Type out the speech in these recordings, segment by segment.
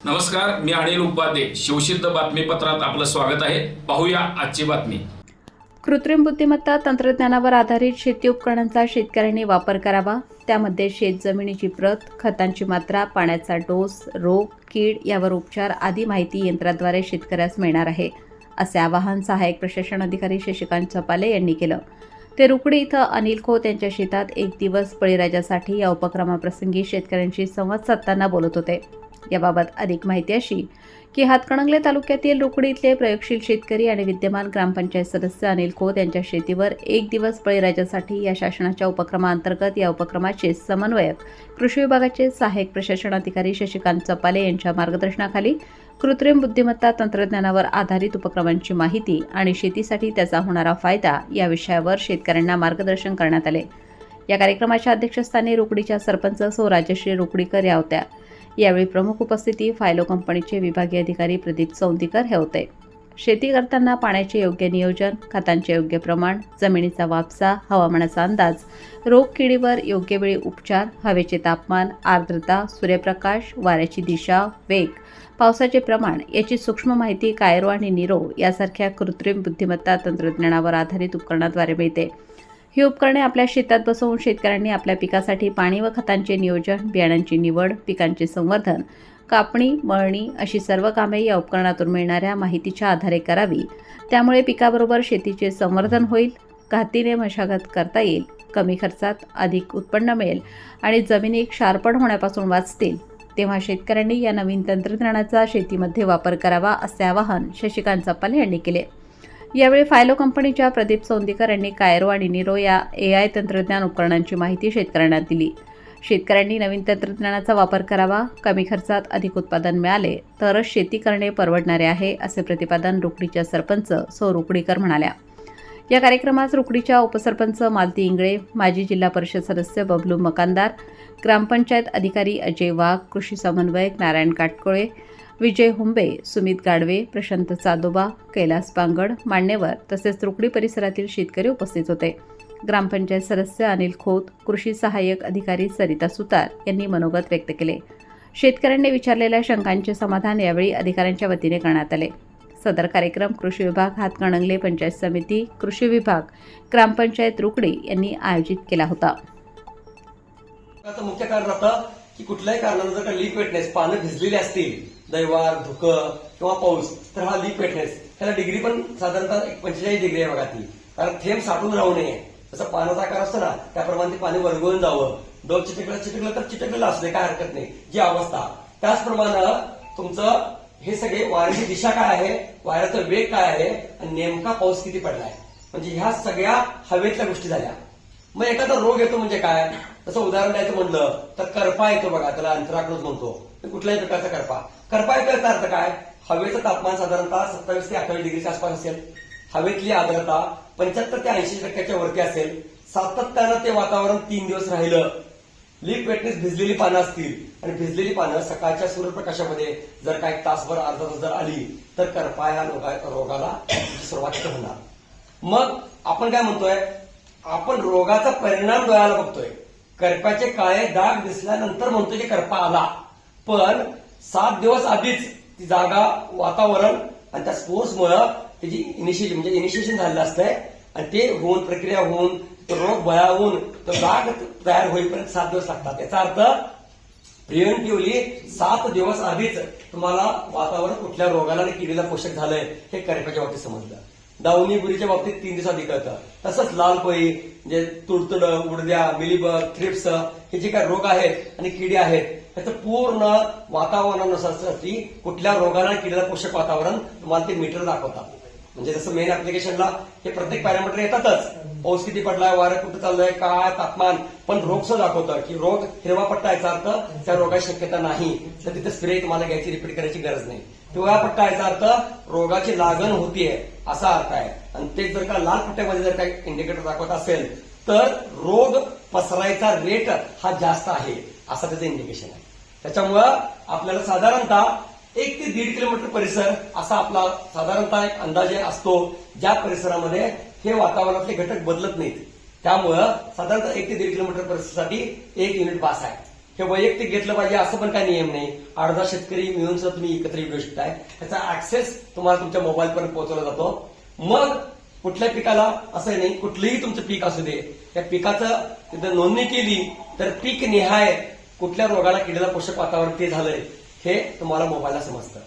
नमस्कार मी अनिल उपाध्ये. शिवसिद्ध बातमीपत्रात आपलं स्वागत आहे. पाहूया आजची बातमी. कृत्रिम बुद्धिमत्ता तंत्रज्ञानावर आधारित शेती उपकरणांचा शेतकऱ्यांनी वापर करावा. त्यामध्ये शेतजमिनीची प्रत खतांची मात्रा पाण्याचा डोस रोग कीड यावर उपचार आदी माहिती यंत्राद्वारे शेतकऱ्यास मिळणार आहे असे आवाहन सहाय्यक प्रशासन अधिकारी शशिकांत चपाले यांनी केलं. ते रुकडी इथं अनिल खोत यांच्या शेतात एक दिवस बळीराजासाठी या उपक्रमाप्रसंगी शेतकऱ्यांशी संवाद साधताना बोलत होते. याबाबत अधिक माहिती अशी की हातकणंगले तालुक्यातील रुकडी इथले प्रयोगशील शेतकरी आणि विद्यमान ग्रामपंचायत सदस्य अनिल खोत यांच्या शेतीवर एक दिवस बळीराजासाठी या शासनाच्या उपक्रमाअंतर्गत या उपक्रमाचे समन्वयक कृषी विभागाचे सहाय्यक प्रशासन अधिकारी शशिकांत चपाले यांच्या मार्गदर्शनाखाली कृत्रिम बुद्धिमत्ता तंत्रज्ञानावर आधारित उपक्रमांची माहिती आणि शेतीसाठी त्याचा होणारा फायदा या विषयावर शेतकऱ्यांना मार्गदर्शन करण्यात आले. या कार्यक्रमाच्या अध्यक्षस्थानी रुकडीच्या सरपंच सौ राजश्री रुकडीकर या होत्या. यावेळी प्रमुख उपस्थिती फायलो कंपनीचे विभागीय अधिकारी प्रदीप चौंदीकर हे होते. शेती करताना पाण्याचे योग्य नियोजन खतांचे योग्य प्रमाण जमिनीचा वापसा हवामानाचा अंदाज रोग किडीवर योग्य वेळी उपचार हवेचे तापमान आर्द्रता सूर्यप्रकाश वाऱ्याची दिशा वेग पावसाचे प्रमाण याची सूक्ष्म माहिती कायरो आणि निरो यासारख्या कृत्रिम बुद्धिमत्ता तंत्रज्ञानावर आधारित उपकरणाद्वारे मिळते. ही उपकरणे आपल्या शेतात बसवून शेतकऱ्यांनी आपल्या पिकासाठी पाणी व खतांचे नियोजन बियाणांची निवड पिकांचे संवर्धन कापणी मळणी अशी सर्व कामे या उपकरणातून मिळणाऱ्या माहितीच्या आधारे करावी. त्यामुळे पिकाबरोबर शेतीचे संवर्धन होईल घातीने मशागत करता येईल कमी खर्चात अधिक उत्पन्न मिळेल आणि जमिनी क्षारपण होण्यापासून वाचतील. तेव्हा शेतकऱ्यांनी या नवीन तंत्रज्ञानाचा शेतीमध्ये वापर करावा असे आवाहन शशिकांत चप्पाल यांनी केले. यावेळी फायलो कंपनीच्या प्रदीप चौंदीकर यांनी कायरो आणि निरो या ए आय तंत्रज्ञान उपकरणांची माहिती शेतकऱ्यांना दिली. शेतकऱ्यांनी नवीन तंत्रज्ञानाचा वापर करावा कमी खर्चात अधिक उत्पादन मिळाले तरच शेती करणे परवडणारे आहे असे प्रतिपादन रुकडीच्या सरपंच सौ रुकडीकर म्हणाल्या. या कार्यक्रमात रुकडीच्या उपसरपंच मालती इंगळे माजी जिल्हा परिषद सदस्य बबलू मकानदार ग्रामपंचायत अधिकारी अजय वाघ कृषी समन्वयक नारायण काटकोळे विजय हुंबे सुमित गाडवे प्रशांत चादोबा कैलास पांगड मान्यवर तसेच रुकडी परिसरातील शेतकरी उपस्थित होते. ग्रामपंचायत सदस्य अनिल खोत कृषी सहाय्यक अधिकारी सरिता सुतार यांनी मनोगत व्यक्त केले. शेतकऱ्यांनी विचारलेल्या शंकांचे समाधान यावेळी अधिकाऱ्यांच्या वतीने करण्यात आले. सदर कार्यक्रम कृषी विभाग हातकणंगले पंचायत समिती कृषी विभाग ग्रामपंचायत रुकडी यांनी आयोजित केला होता. मुख्य कारण आता की कुठल्याही कारणानं जर का लीक वेटनेस पानं भिजलेली असतील दैवार धुकं किंवा पाऊस तर हा लीक वेटनेस त्याला डिग्री पण साधारणतः एक पंचेचाळीस डिग्री आहे बघा ती. कारण थेंब साठून राहू नये. जसं पानाचा आकार असतो ना त्याप्रमाणे ते पाणी वरगळून जावं. डोल चिटकलं चिटकलं तर चिटकलेलं असते काय हरकत नाही. जी अवस्था. त्याचप्रमाणे तुमचं हे सगळे वाऱ्याची दिशा काय आहे? वाऱ्याचा वेग काय आहे? आणि नेमका पाऊस किती पडलाय? म्हणजे ह्या सगळ्या हवेतल्या गोष्टी झाल्या. मग एखादा रोग येतो म्हणजे काय? तसं उदाहरण द्यायचं म्हणलं तर करपा येतो बघा त्याला अंतराकडून म्हणतो. कुठल्याही प्रकारचा करपा. करपा येतो याचा अर्थ काय? हवेचं तापमान साधारणतः सत्तावीस ते अठ्ठावीस डिग्रीच्या आसपास असेल. हवेतली आर्द्रता पंच्याहत्तर ते ऐंशी टक्क्याच्या वरती असेल. सातत्यानं ते वातावरण तीन दिवस राहिलं. लीक वेटनेस भिजलेली पानं असतील. आणि भिजलेली पानं सकाळच्या सूर्यप्रकाशामध्ये जर काही तासभर अर्धा तास जर आली तर करपा या रोगा- रोगाला सुरुवात होणार. मग आपण काय म्हणतोय? आपण रोगाचा परिणाम डोळ्याला बघतोय. करप्याचे काळे डाग दिसल्यानंतर म्हणतोय की करपा आला. पण सात दिवस आधीच ती जागा वातावरण आणि त्या स्पोर्ट्समुळं त्याची इनिशिएशन म्हणजे इनिशिएशन झालेलं असतंय. आणि ते होऊन प्रक्रिया होऊन तो रोग बळावून तो डाग तयार होईपर्यंत सात दिवस लागतात. याचा अर्थ प्रिव्हेंटिव्हली सात दिवस आधीच तुम्हाला वातावरण कुठल्या रोगाला आणि किडीला पोषक झालंय हे करप्याच्या बाबतीत समजलं. दावणी बुरीच्या बाबतीत तीन दिवस आधी कळतं. तसंच लाल जे म्हणजे तुडतुड उडद्या मिलीबग थ्रिप्स हे जे काही रोग आहेत आणि किडी आहेत त्याचं पूर्ण वातावरणानुसार कुठल्या रोगाला आणि किडीला पोषक वातावरण तुम्हाला ते मीटर दाखवतात. म्हणजे जसं मेन ऍप्लिकेशनला हे प्रत्येक पॅरामीटर येतातच. पाऊस किती पडलाय वारं कुठं चाललंय काय तापमान. पण रोग सुद्धा दाखवतं की रोग हिरवा पट्टा याचा अर्थ त्या रोगाची शक्यता नाही. तर तिथे स्प्रे तुम्हाला घ्यायची रिपीट करायची गरज नाही. पिवळा पट्टा याचा अर्थ रोगाची लागण होतीये असा अर्थ आहे. आणि ते जर का लाल पट्ट्यामध्ये जर काही इंडिकेटर दाखवत असेल तर रोग पसरायचा रेट हा जास्त आहे असा त्याचं इंडिकेशन आहे. त्याच्यामुळं आपल्याला साधारणतः एक ते दीड किलोमीटर परिसर असा आपला साधारणतः एक अंदाजे असतो. ज्या परिसरामध्ये हे वातावरणातले घटक बदलत नाहीत. त्यामुळं साधारणतः एक ते दीड किलोमीटर परिसरासाठी एक युनिट पास आहे. हे वैयक्तिक घेतलं पाहिजे असं पण काही नियम नाही. अर्धा शेतकरी मिळून सुद्धा तुम्ही एकत्र येऊ शकताय त्याचा ऍक्सेस तुम्हाला तुमच्या मोबाईल पर्यंत पोहोचवला जातो. मग कुठल्या पिकाला असं नाही कुठलंही तुमचं पीक असू दे. त्या पिकाचं तिथं नोंदणी केली तर पीक निहाय कुठल्या रोगाला किडीला पोषक वातावरण ते झालंय. हे तुम्हाला मोबाईलला समजतं.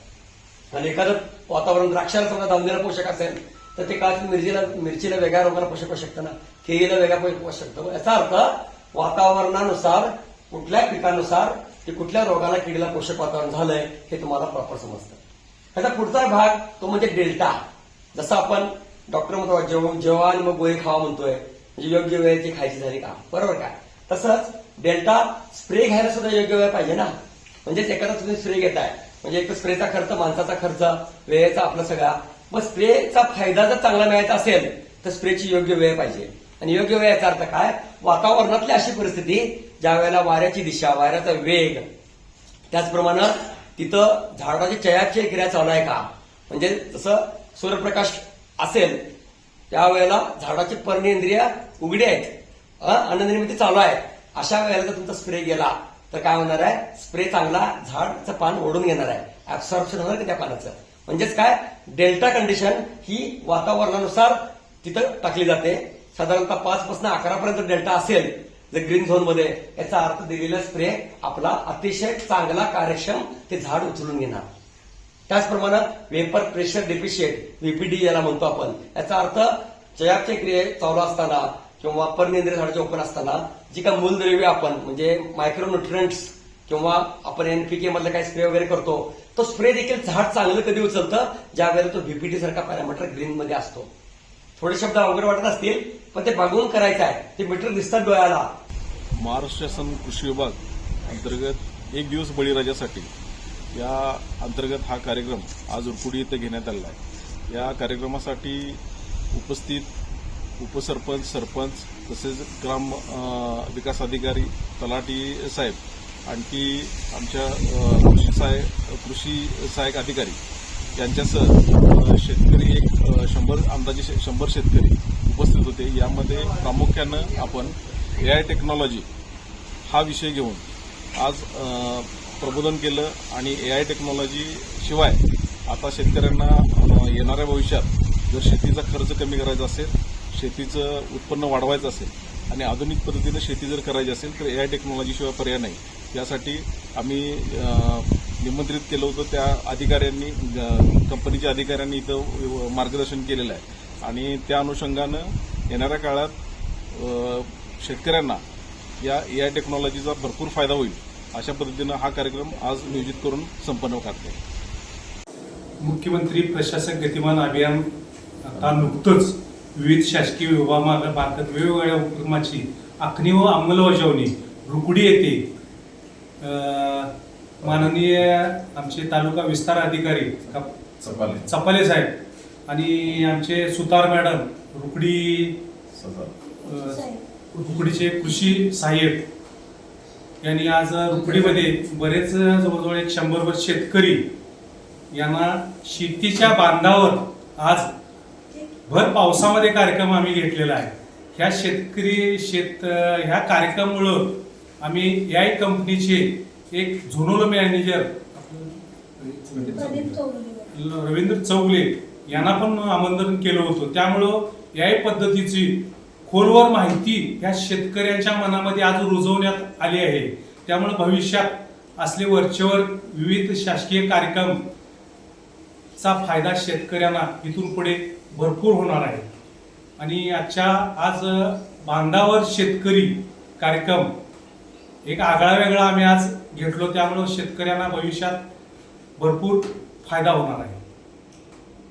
आणि एखादं वातावरण द्राक्षाला समजा दावणीला पोषक असेल तर ते काळात मिरचीला मिरचीला वेगळ्या रोगाला पोषक होऊ शकतं ना. केळीला वेगळ्या पोषक शकतं. याचा अर्थ वातावरणानुसार कुठल्या पिकानुसार ते कुठल्या रोगाला किडीला पोषक वातावरण झालंय हे तुम्हाला प्रॉपर समजतं. त्याचा पुढचा भाग तो म्हणजे डेल्टा. जसं आपण डॉक्टर म्हणतो जेव- जेव्हा आणि मग गोळी खावा म्हणतोय. म्हणजे योग्य वेळेची खायची झाली का? बरोबर का? तसंच डेल्टा स्प्रे घ्यायला सुद्धा योग्य वेळ पाहिजे ना. म्हणजेच एखादा तुम्ही स्प्रे घेताय. म्हणजे एक तर स्प्रेचा खर्च माणसाचा खर्च वेळेचा आपला सगळा. मग स्प्रेचा फायदा जर चांगला मिळायचा असेल तर स्प्रेची योग्य वेळ पाहिजे. आणि योग्य वेळ याचा अर्थ काय? वातावरणातली अशी परिस्थिती ज्या वेळेला वाऱ्याची दिशा वाऱ्याचा वेग. त्याचप्रमाणे तिथं झाडाची चयाची क्रिया चालू आहे का? म्हणजे जसं सूर्यप्रकाश असेल त्यावेळेला झाडाची पर्णेंद्रिय उघडी आहेत. अं, अन्ननिर्मिती चालू आहे. अशा वेळेला जर तुमचा स्प्रे गेला तर काय होणार आहे? स्प्रे चांगला झाडचं पान ओढून घेणार आहे. ऍब्सॉर्प्शन होणार त्या पानाचं. म्हणजेच काय? डेल्टा कंडिशन ही वातावरणानुसार तिथं टाकली जाते. साधारणतः पाच पासून अकरापर्यंत डेल्टा असेल जर ग्रीन झोनमध्ये याचा अर्थ दिलेला स्प्रे आपला अतिशय चांगला कार्यक्षम ते झाड उचलून घेणार. त्याचप्रमाणे वेपर प्रेशर डेफिशिएट व्हीपीडी याला म्हणतो आपण. याचा अर्थ चयापचय क्रिये चालू असताना किंवा परनेंद्रिय झाडाचे ओपन असताना जी काय मूलद्रव्य आपण म्हणजे मायक्रोन्युट्रिएंट्स किंवा आपण एनपीके मधलं काही स्प्रे वगैरे करतो तो स्प्रे देखील झाड चांगलं कधी उचलतं? ज्या वेळेला तो व्हीपीटी सारखा पॅरामीटर ग्रीन मध्ये असतो. थोडे शब्द अवघड वाटत असतील पण ते बघून करायचं आहे. ते मीटर दिसतात डोळ्याला. महाराष्ट्र शासन कृषी विभाग अंतर्गत एक दिवस बळीराजासाठी या अंतर्गत हा कार्यक्रम आज उरकुडी इथं घेण्यात आलेला आहे. या कार्यक्रमासाठी उपस्थित उपसरपंच सरपंच तसेच ग्राम विकास अधिकारी तलाठी साहेब आणखी आमच्या कृषी सहाय्य कृषी सहाय्यक अधिकारी यांच्यासह शेतकरी एक शंभर अंदाजे शे- शंभर शेतकरी उपस्थित होते. यामध्ये प्रामुख्यानं आपण ए आय टेक्नॉलॉजी हा विषय घेऊन आज प्रबोधन केलं आणि ए आय टेक्नॉलॉजी शिवाय आता शेतकऱ्यांना येणाऱ्या भविष्यात जर शेतीचा खर्च कमी करायचा असेल शेतीचं उत्पन्न वाढवायचं असेल आणि आधुनिक पद्धतीनं शेती जर करायची असेल तर ए आय टेक्नॉलॉजीशिवाय पर्याय नाही. यासाठी आम्ही निमंत्रित केलं होतं त्या अधिकाऱ्यांनी कंपनीच्या अधिकाऱ्यांनी इथं मार्गदर्शन केलेलं आहे. आणि त्या अनुषंगानं येणाऱ्या काळात शेतकऱ्यांना या ए आय टेक्नॉलॉजीचा भरपूर फायदा होईल. अशा पद्धतीनं हा कार्यक्रम आज नियोजित करून संपन्न करते मुख्यमंत्री प्रशासक गतिमान अभियान आता नुकतंच विविध शासकीय विभागामार्फत वेगवेगळ्या उपक्रमाची आखणी व अंमलबजावणी रुकडी येथे माननीय आमचे तालुका विस्तार अधिकारी कप- चपाले. साहेब आणि आमचे सुतार मॅडम रुकडी रुकडीचे कृषी सहाय्यक यांनी आज रुकडीमध्ये बरेच जवळजवळ एक शंभरभर शेतकरी यांना शेतीच्या बांधावर आज भर पावसामध्ये कार्यक्रम आम्ही घेतलेला आहे. ह्या शेतकरी शेत ह्या कार्यक्रमामुळं आम्ही या कंपनीचे एक झोनल मॅनेजर रवींद्र चौगले यांना पण आमंत्रण केलं होतं. त्यामुळं या पद्धतीची खोलवर माहिती ह्या शेतकऱ्यांच्या मनामध्ये आज रुजवण्यात आली आहे. त्यामुळे भविष्यात असले वरचेवर विविध शासकीय कार्यक्रम चा फायदा शेतकऱ्यांना इथून पुढे भरपूर होणार आहे. आणि आजच्या आज बांधावर शेतकरी कार्यक्रम एक आगळा वेगळा आम्ही आज घेतलो त्यामुळं शेतकऱ्यांना भविष्यात भरपूर फायदा होणार आहे.